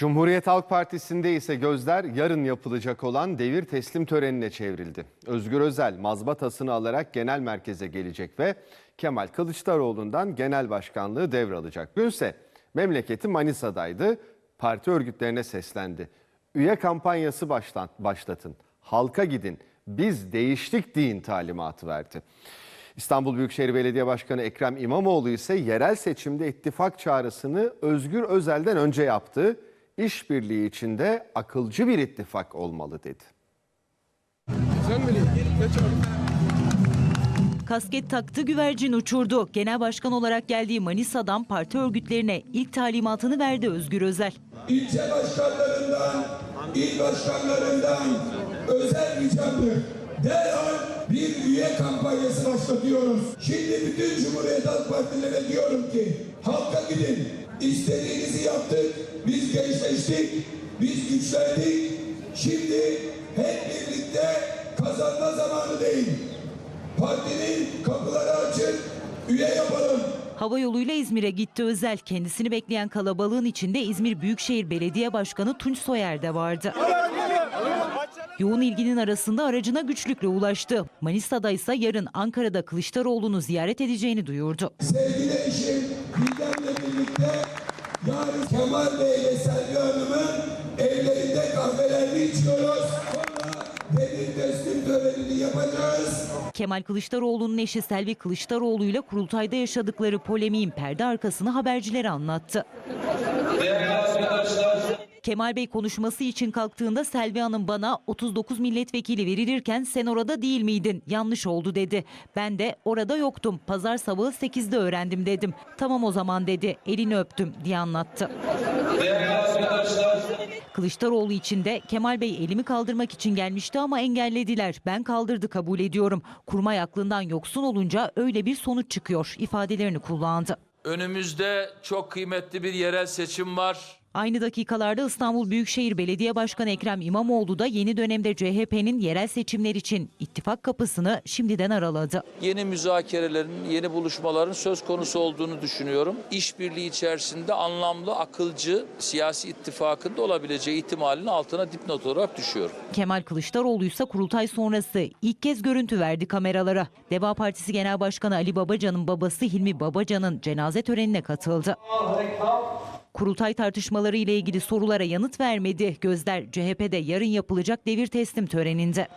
Cumhuriyet Halk Partisi'nde ise gözler yarın yapılacak olan devir teslim törenine çevrildi. Özgür Özel mazbatasını alarak genel merkeze gelecek ve Kemal Kılıçdaroğlu'ndan genel başkanlığı devralacak. Dünse memleketi Manisa'daydı. Parti örgütlerine seslendi. Üye kampanyası başlat, başlatın, halka gidin, biz değiştik deyin talimatı verdi. İstanbul Büyükşehir Belediye Başkanı Ekrem İmamoğlu ise yerel seçimde ittifak çağrısını Özgür Özel'den önce yaptı. İşbirliği içinde akılcı bir ittifak olmalı dedi. Sen mi? Kasket taktı güvercin uçurdu. Genel başkan olarak geldiği Manisa'dan parti örgütlerine ilk talimatını verdi Özgür Özel. ilçe başkanlarından, il başkanlarından özel ricamdır. Derhal bir üye kampanyası başlatıyoruz. Şimdi bütün Cumhuriyet Halk Partilere diyorum ki halka gidin. İstediğinizi yaptık. Biz gençleştik. Biz güçlendik. Şimdi hep birlikte kazanma zamanı değil. Partinin kapıları açık. Üye yapalım. Hava yoluyla İzmir'e gitti Özel. Kendisini bekleyen kalabalığın içinde İzmir Büyükşehir Belediye Başkanı Tunç Soyer de vardı. Yoğun ilginin arasında aracına güçlükle ulaştı. Manisa'da ise yarın Ankara'da Kılıçdaroğlu'nu ziyaret edeceğini duyurdu. Sevgili eşim Didem'le birlikte yarın Kemal Bey ile Selvi Hanım'ın evlerinde kahvelerini içiyoruz. Kemal Kılıçdaroğlu'nun eşi Selvi Kılıçdaroğlu ile kurultayda yaşadıkları polemiğin perde arkasını habercilere anlattı. Kemal Bey konuşması için kalktığında Selvi Hanım bana 39 milletvekili verilirken sen orada değil miydin? Yanlış oldu dedi. Ben de orada yoktum. Pazar sabahı 8'de öğrendim dedim. Tamam o zaman dedi. Elini öptüm diye anlattı. Kılıçdaroğlu için de Kemal Bey elimi kaldırmak için gelmişti ama engellediler. Ben kaldırdı kabul ediyorum. Kurmay aklından yoksun olunca öyle bir sonuç çıkıyor ifadelerini kullandı. Önümüzde çok kıymetli bir yerel seçim var. Aynı dakikalarda İstanbul Büyükşehir Belediye Başkanı Ekrem İmamoğlu da yeni dönemde CHP'nin yerel seçimler için ittifak kapısını şimdiden araladı. Yeni müzakerelerin, yeni buluşmaların söz konusu olduğunu düşünüyorum. İşbirliği içerisinde anlamlı, akılcı siyasi ittifakın da olabileceği ihtimalin altına dipnot olarak düşüyorum. Kemal Kılıçdaroğlu ise kurultay sonrası ilk kez görüntü verdi kameralara. Deva Partisi Genel Başkanı Ali Babacan'ın babası Hilmi Babacan'ın cenaze törenine katıldı. Kurultay tartışmaları ile ilgili sorulara yanıt vermedi. Gözler CHP'de yarın yapılacak devir teslim töreninde.